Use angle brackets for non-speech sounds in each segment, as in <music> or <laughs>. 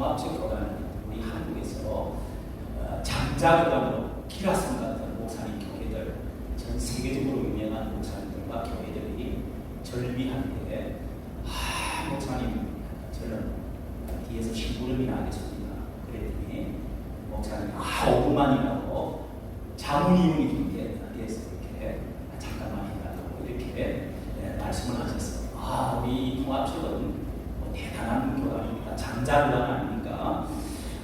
통합적으로는 우리 한국에서 어, 장자교단으로 기라성 같은 목사님 교회들 전 세계적으로 유명한 목사님들과 교회들이 절비하는데 아 목사님 저는 뒤에서 심부름이 나겠습니다. 그랬더니 목사님 아 5분만이라고 자문이용이 준게 뒤에서 이렇게 잠깐만 해달라고 이렇게 예, 말씀을 하셨어요. 아 우리 통합적은 뭐 대단한 교단입니다. 장자교단 아닙니까?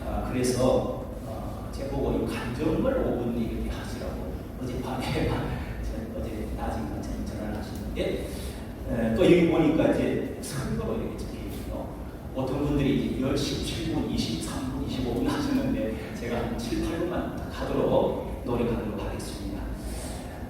아, 그래서 어, 제보고 이 간정을 5분 이렇게 하시라고 어젯밤에 저- <laughs> 어제 낮에 전- 전화를 하시는데 에, 또 여기 보니까 이제 선거로 이렇게 적혀 있어요. 어떤 분들이 이제 10, 17분, 23분, 25분 하셨는데 제가 한 7, 8분만 하도록 노력하도록 하겠습니다.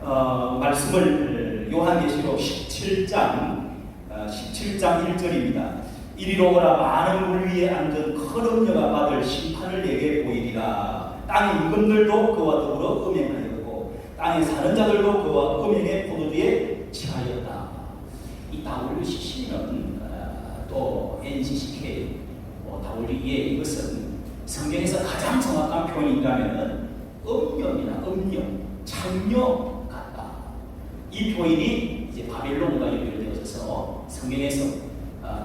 어, 말씀을 요한계시록 17장 어, 17장 1절입니다. 이리로 오라 많은 물 위에 앉은 큰 음녀가 받을 심판을 내게 보이리라. 땅의 임금들도 그와 더불어 음행하였고 땅에 사는 자들도 그와 음행의 포도주에 취하였다. 이 WCC는 어, 또 NCCK, 뭐 WEA 이것은 성경에서 가장 정확한 표현이 있다면 음녀입니다. 음녀, 창녀 같다. 이 표현이 이제 바벨론과 연결되어져서 성경에서 어,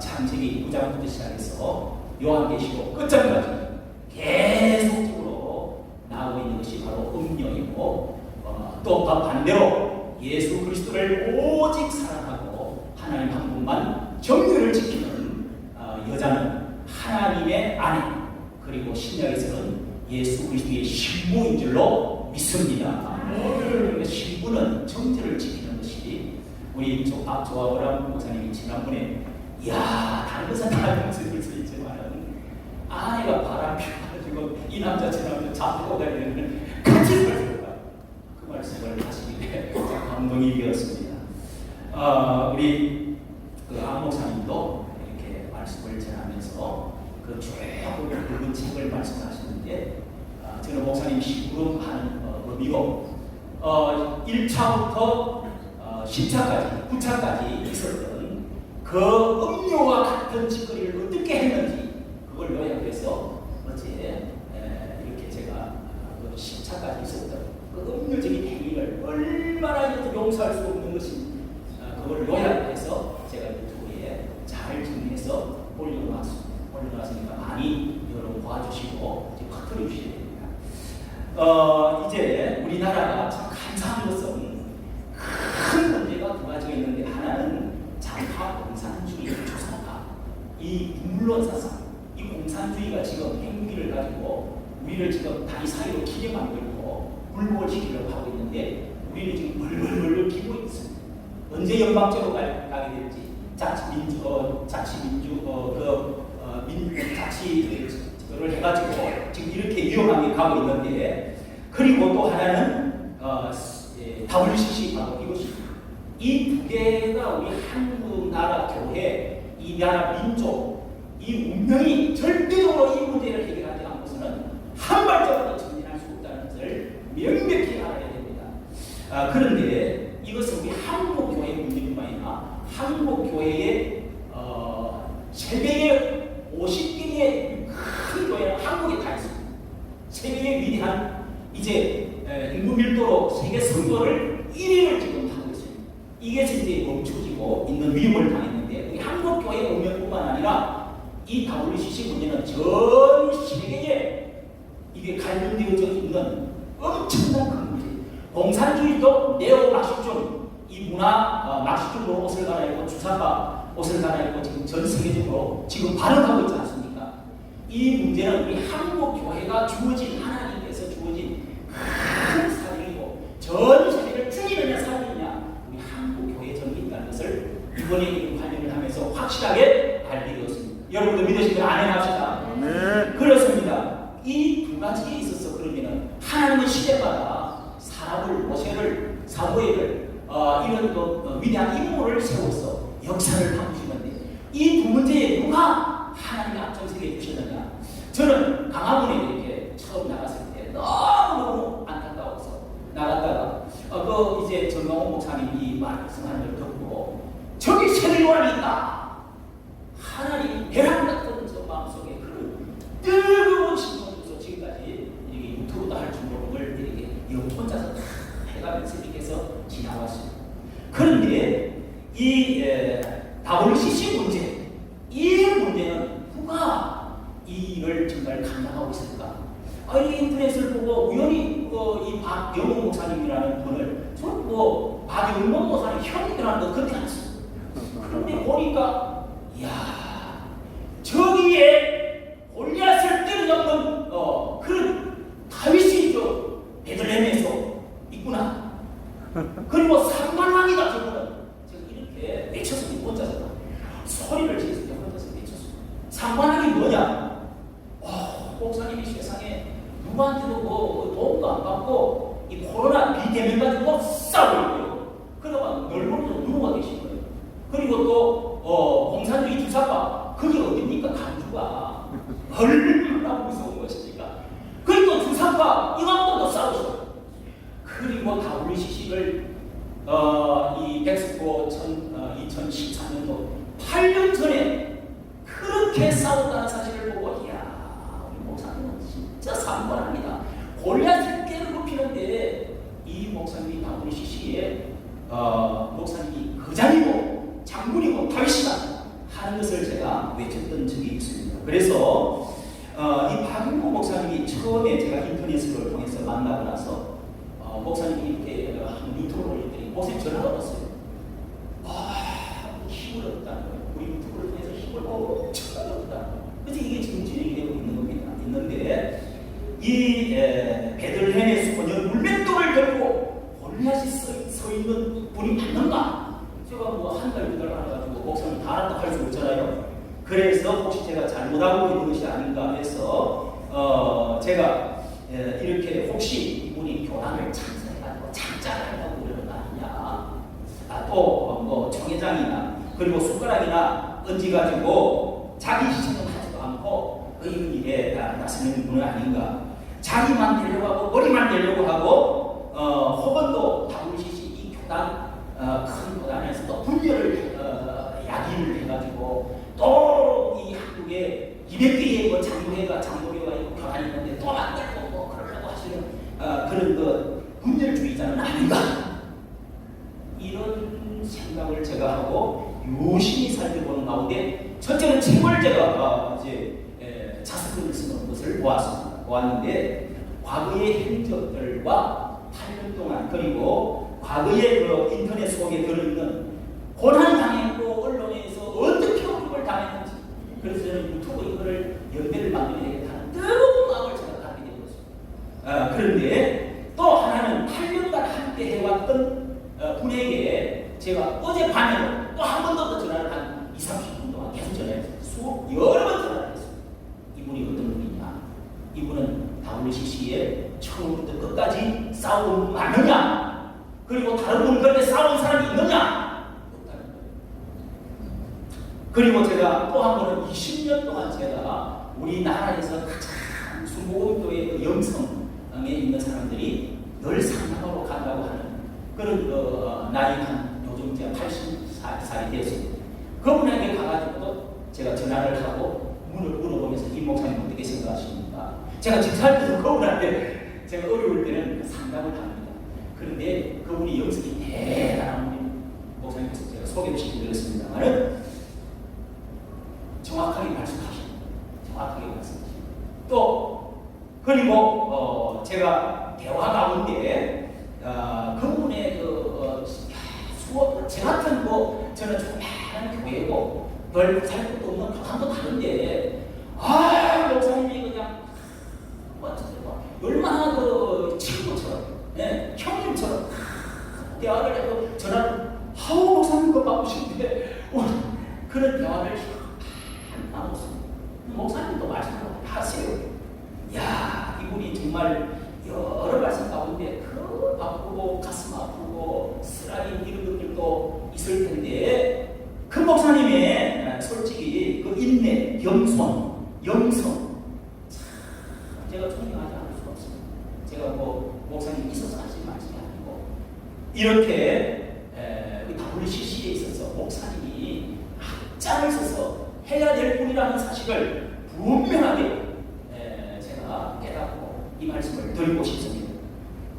창세기 9장부터 시작해서 요한계시록 끝장까지 계속적으로 나오고 있는 것이 바로 음녀이고 어, 또 반대로 예수 그리스도를 오직 사랑하고 하나님 한 분만 정죄를 지키는 어, 여자는 하나님의 아내 그리고 신약에서는 예수 그리스도의 신부인 줄로 믿습니다. 그러니까 신부는 정죄를 지키는 것이 우리 조- 아, 조아브람 목사님이 지난번에 이 야 다른 다 용서될 수 있지만 아내가 바람 피워가지고 이 남자 저 남자 잡고 다니는 같이 살수있다 그 말씀을 하시길래 감동이 되었습니다. 아, 우리 그안 목사님도 이렇게 말씀을 전하면서 그쭉 굵은 책을 말씀하시는데 아, 저는 목사님 시구름하는 어, 의미고 어, 1차부터 어, 10차까지 9차까지 있었던 그 같은 짓거리를 어떻게 했는지 그걸 요약해서 어제 에, 이렇게 제가 어, 그 10차까지 있었던 그 음료적인 행위를 얼마나 용서할 수 없는 것인지 어, 그걸 요약해서 제가 유튜브에 잘 정리해서 올려놨습니다. 올려놨으니까 많이 여러분 봐주시고 이제 퍼뜨려 주셔야 됩니다. 어, 이제 우리나라가 참 감사한 것은 큰 문제가 두 가지가 있는데 하나는 장파 공산주의 조상파 이 물론 사상 이 공산주의가 지금 핵무기를 가지고 우리를 지금 다리 사이로 기게 만들고 굴복을 시키려고 하고 있는데 우리는 지금 벌벌벌 기고 있습니다. 언제 연방제로 가, 가게 될지 자치민주 어, 자치민주 어, 그 어, 민 자치를 해가지고 지금 이렇게 위험하게 가고 있는데 그리고 또 하나는 어, 예, WCC 바로 이것입니다. 이 두 개가 우리 한국 나라 교회 이 나라 민족 이 운명이 절대적으로 이 문제를 해결하지 않고서는 한 발짝도 전진할 수 없다는 것을 명백히 알아야 됩니다. 아, 그런데 이것은 우리 한국 교회 문제뿐만 아니라 한국 교회의 어, 세계의 50개의 큰 교회는 한국에 다 있습니다. 세계의 위대한 이제 에, 인구 밀도로 세계 선도를 1위를 지금 하고 있습니다. 이게 이제 멈춰지고 있는 위험을 당했는데 우리 한국 교회 운명뿐만 아니라 이 WCC 문제는 전 세계에 이게 갈등되어져 있는 엄청난 큰 문제. 공산주의도 네오 마식중 이 문화 어, 마식중으로 옷을 갈아입고 주사파 옷을 갈아입고 지금 전 세계적으로 지금 반응하고 있지 않습니까? 이 문제는 우리 한국 교회가 주어진 하나님께서 주어진 큰 사명이고 전 세계를 죽이느냐 살리느냐 우리 한국 교회 있다는 것을 이번에 이 관련을 하면서 확실하게 알게 되었습니다. 여러분도 믿으시면 아멘 합시다. WCC를 어, 이 백스코 천, 어, 2014년도 8년 전에 그렇게 싸웠다는 사실을 보고 이야 우리 목사님은 진짜 상관합니다. 골리앗을 깨르고피는데 이 목사님이 WCC의 어, 목사님이 거장이고 장군이고 다윗이다 하는 것을 제가 외쳤던 적이 있습니다. 그래서 어, 이 박윤호 목사님이 처음에 제가 인터넷을 통해서 만나고 나서 어, 목사님이 이렇게 한 유튜브를 올렸더니 목사님 전화가 왔어요. 아, 힘을 얻었다는 거예요. 우리 유튜브를 통해서 힘을 엄청 얻었다는 거예요. 그래서 이게 지금 진행이 되고 있는 겁니다. 있는데 이 에, 베들레헴의 소년 물맷돌을 들고 골리앗이 서, 서 있는 분이 맞는가? 제가 뭐 한 달, 두달 가지고 목사님 다 알았다 할 수 없잖아요. 그래서 혹시 제가 잘못하고 있는 것이 아닌가 해서 어, 제가 에, 이렇게 혹시 이분이 교단을 창 작하려고 그러는 거 아니냐? 아, 또뭐 청회장이나 그리고 숟가락이나 얹어가지고 자기 희생을 하지도 않고 의인 일에 나- 나서는 분은 아닌가? 자기만 되려고 하고 머리만 되려고 하고 어, 혹은 또 WCC 이 교단 어, 큰 교단에서 또 분열을 어, 야기를 해가지고 또 이 한국에 200개의 뭐 장로회가 장로교가 있고 교단이 있는데 또 만들고 뭐 그러려고 하시는 어, 그런 그 분열주의자는 아닌가? 이런 생각을 제가 유심히 살펴보는 가운데 첫째는 책을 제가 어, 이제 에, 자습글을 쓰는 것을. 보았는데 과거의 행적들과 8년 동안 그리고 과거의 그 인터넷 속에 들어있는 고난 당했고 언론에서 어떻게 어려움을 당했는지 그래서 저는 유튜브 이거를 연대를 만들어야 되겠다는 뜨거운 마음을 제가 갖게 되었습니다. 아, 그런데 또 하나는 8년간 함께 해왔던 어, 분에게 제가 어젯밤에도 또 한 번 더 전화를 한 2, 30분 동안 계속 전화했어요. 수업 여러 번 전화를 했어요. 이분이 어떤 분이냐? 이분은 WCC에 처음부터 끝까지 싸운 분 많느냐? 그리고 다른 분 그렇게 싸운 사람이 있느냐? 없다는 거예요. 그리고 제가 또 한 번은 20년 동안 제가 우리나라에서 가장 순복음교의 그 영성에 있는 사람들이 늘 상담하러 간다고 하는 그런 그 나이 한 요즘 제가 80살이 되었습니다. 그분에게 가가지고 제가 전화를 하고 문을 물어보면서 이 목사님 어떻게 생각하십니까? 제가 집사할 때도 그분한테 제가 어려울 때는 상담을 합니다. 그런데 그분이 영성이 대단한 분이 목사님께서 제가 소개를 시켜드렸습니다만은 정확하게 말씀하십니다. 정확하게 말씀하십니다. 또 그리고 어, 제가 대화 가운데 어, 그분의 그 어, 수업 제 같은 뭐 저는 조그마한 교회고 넓고 살 것도 없는 교단도 다른데 아 목사님이 그냥 어쩌죠 얼마나 그 친구처럼 예, 형님처럼 대화를 해도 저는 하우 목사님 거 바쁘신데 어, 그런 대화를 나눴습니다. 목사님도 말씀을 하세요. 야 이분이 정말 여러 말씀 가운데 그 바쁘고 가슴 아프고 쓰라린 이런 것들도 있을 텐데 그 목사님의 솔직히 그 인내, 겸손, 영성 참 제가 존경하지 않을 수가 없습니다. 제가 뭐 목사님 있어서 하신 말씀이 아니고 이렇게 에, 우리 WCC에 있어서 목사님이 앞장을 서서 해야 될 분이라는 사실을 분명하게 에, 제가 깨닫고 이 말씀을 드리고 싶습니다.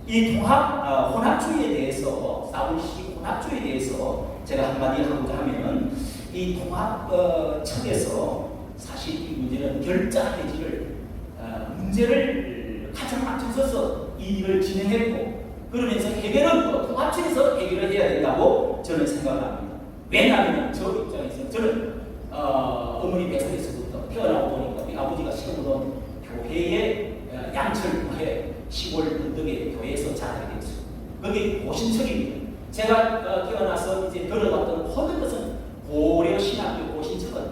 이 통합 어, 혼합주의에 대해서 WCC 혼합주의에 대해서 제가 한마디 하고자 하면은 이 통합 어, 측에서 사실 이 문제는 결자해지를 어, 문제를 가장 앞장서서 이 일을 진행했고 그러면서 해결은 또 통합체에서 해결을 해야 된다고 저는 생각합니다. 왜냐하면 저 입장에서 저는 어, 어머니 뱃속에서부터 태어나고 보니까 우리 아버지가 세우던 교회의 어, 양철교회 시골 언덕의 교회에서 자라게 됐어요. 거기 고신척입니다. 제가 어, 태어나서 이제 들어봤던 모든 것은 고려 신학교 고신척은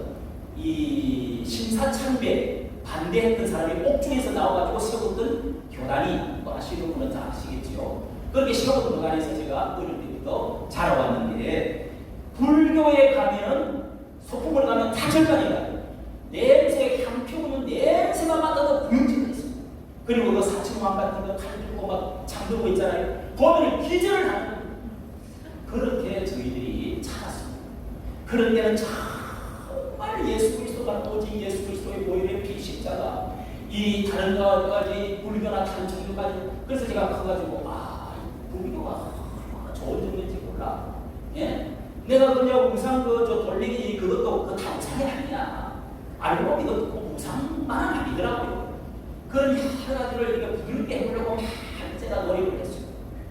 이 신사참배 반대했던 사람이 옥중에서 나와가지고 세웠던 교단이 뭐 아시는 분은 다 아시겠지요. 그렇게 세웠던 교단에서 제가 어릴 때부터 자라왔는데 불교에 가면은 소풍을 가면 다 절간이다. 냄새 향 피우는 냄새만 맡아도. 그리고 그 사층왕 같은 거칼 들고 막 잠들고 있잖아요. 보면 기절을 하는. 그렇게 저희들이 찾았습니다. 그런 때는 정말 예수 그리스도가 오직 예수 그리스도의 보혈의 피 십자가 이 다른 가지 불교나 다른 종교까지 그래서 제가 커가지고 아 불교가 얼마나 좋은 종교인지 몰라. 예? 내가 그냥 우상 그저 돌리기 그것도 그다 우상이 아니야. 알고 보면 이것도 꼭 우상만은 아니더라고요. 가지를 이렇게 부드럽게 해보려고 제가 노력을 했어요.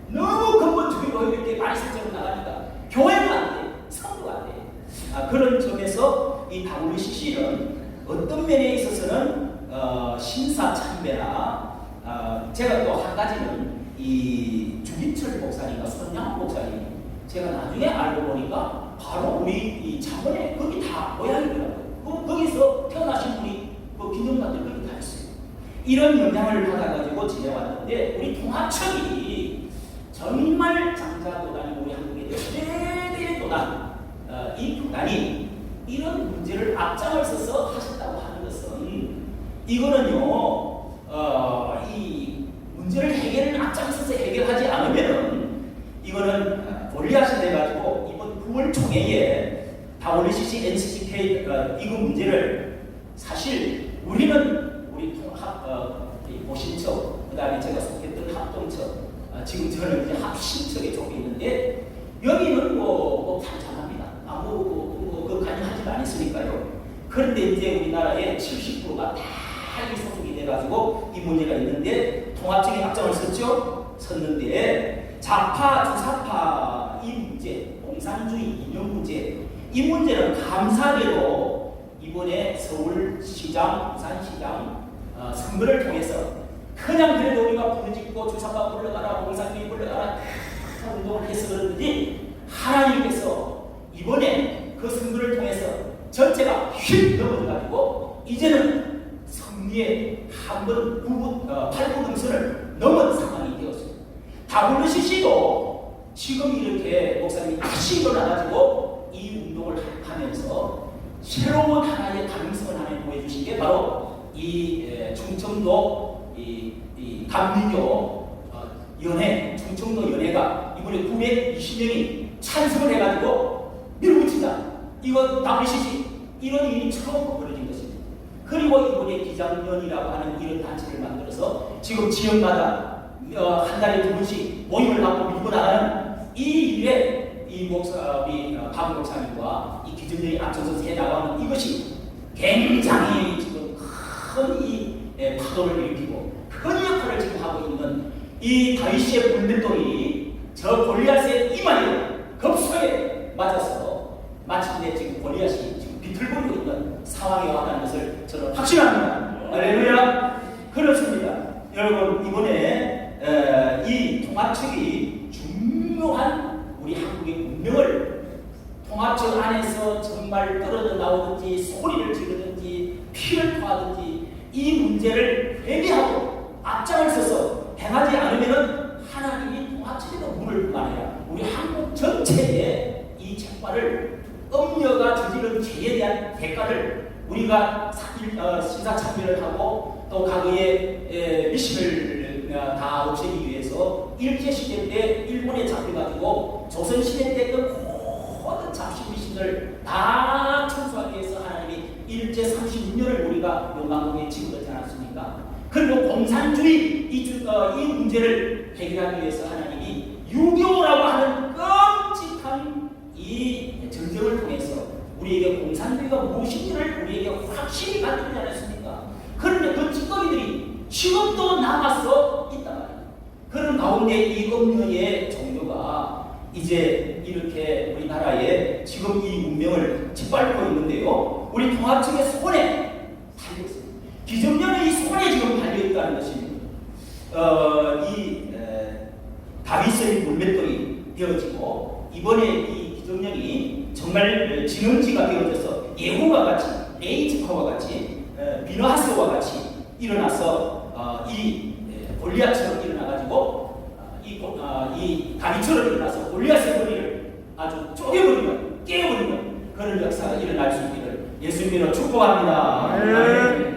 너무 근본주의로 이렇게 설정을 나가니까 교회가 안 돼, 성도가 안 돼. 아, 그런 점에서 이 WCC는 어떤 면에 있어서는 어, 신사참배나 어, 제가 또 한 가지는 이 주기철 목사님과 손양 목사님 제가 나중에 알고 보니까 바로 우리 이 자본에 거기 다 고향이더라고요. 그, 거기서 태어나신 분이 그 기념관들. 이런 영향을 받아가지고 지내왔는데 우리 통합청이 정말 장자도단이 우리 한국의 최대의 도단 어, 이 도단이 이런 문제를 앞장을 서서 하셨다고 하는 것은 이거는요 어, 이 문제를 해결을 앞장서서 해결하지 않으면은 이거는 어, 권리하신 돼 가지고 이번 9월 총회에 WCC, NCCK 어, 이거 문제를 사실 우리는 우리 통합 어, 이 보신처 그다음에 제가 속했던 합동처 아, 지금 저는 이제 합신척에 쪽에 있는데 여기는 뭐, 뭐 탄탄합니다. 아무 뭐, 뭐, 그 관여하지 않았으니까요. 그런데 이제 우리나라의 70%가 다이 소속이 돼가지고 이 문제가 있는데 통합적인 확정을 썼죠. 섰는데 좌파, 주사파 이 문제, 공산주의 이념 문제 이 문제는 감사하게도 이번에 서울시장, 부산시장 어, 선거를 통해서 그냥 그래도 우리가 부르짖고 주사파 불러가라 공산주의 불러가라 큰 운동을 해서 그런지 하나님께서 이번에 그 선거를 통해서 전체가 휙 넘어가지고 이제는 승리에 한번 어, 팔구등선을 넘은 상황이 되었습니다. WCC도 지금 이렇게 목사님이 다시 일어나가지고 이 운동을 하면서 새로운 하나의 가능성을 하나 보여주신 게 바로 이 에, 충청도 이, 이 감리교 어, 연회 충청도 연회가 이번에 920명이 찬성을 해가지고 밀어붙이자 이거 WCC 이런 일이 처음 벌어진 것입니다. 그리고 이번에 기장년이라고 하는 이런 단체를 만들어서 지금 지역마다 어, 한 달에 두 번씩 모임을 하고 밀고 나가는 이 일에 이 목사, 어, 박 목사님과 이 기준들이 앞서서 해 나가는 이것이 굉장히 지금 큰이 예, 파도를 일으키고 큰 하고 있는 이 다윗의 불맷돌이 저 골리앗의 이마에 급소에 맞아서 마침내 지금 골리앗이 지금 비틀거리고 있는 상황에 왔다는 것을 저는 확신합니다. 할렐루야. 그렇습니다. 여러분 이번에 에, 이 통합책이 중요한 우리 한국의 운명을 통합청 안에서 정말 떨어져 나오든지 소리를 지르든지 피를 토하든지 이 문제를 회개하고 앞장을 서서 행하지 않으면은 하나님이 통합책에도 문을 뿐만 아니라. 우리 한국 전체에 이 책과를 음녀가 저지른 죄에 대한 대가를 우리가 사- 일- 어, 하고 또 과거에 에, 미신을 어, 다 없애기 위해서 일제시대 때 일본에 잡혀가지고 조선시대 때 그 모든 잡시 미신을 다 청소하기 위해서 하나님이 일제 36년을 우리가 용광로에 집어넣지 않았습니까? 그리고 공산주의 이, 주- 어, 이 문제를 해결하기 위해서 하나님이 유교라고 하는 끔찍한 이 전쟁을 통해서 우리에게 공산주의가 무엇인지를 우리에게 확실히 가르치지 않았습니까? 그런데 그 찌꺼기들이 지금도 남아서 말이에요. 그런 가운데 이 음녀의 종교가 이제 이렇게 우리나라에 지금 이 문명을 짓밟고 있는데요. 우리 통합 측의 손에 달려 있습니다. 기정년의 이 손에 지금 달려 있다는 것입니다. 어, 이 에, 다윗의 물맷돌이 되어지고 이번에 이 기정년이 정말 진흥지가 되어져서 예후와 같이 레이지파와 같이 에, 비너하스와 같이 일어나서 어, 이 에, 골리앗처럼 일어나가지고 어, 이, 고- 아, 이 다윗처럼 일어나서 골리앗의 머리를 아주 쪼개버리는 깨버리는 그런 역사가 일어날 수 있기를 예수님으로 축복합니다. 아멘.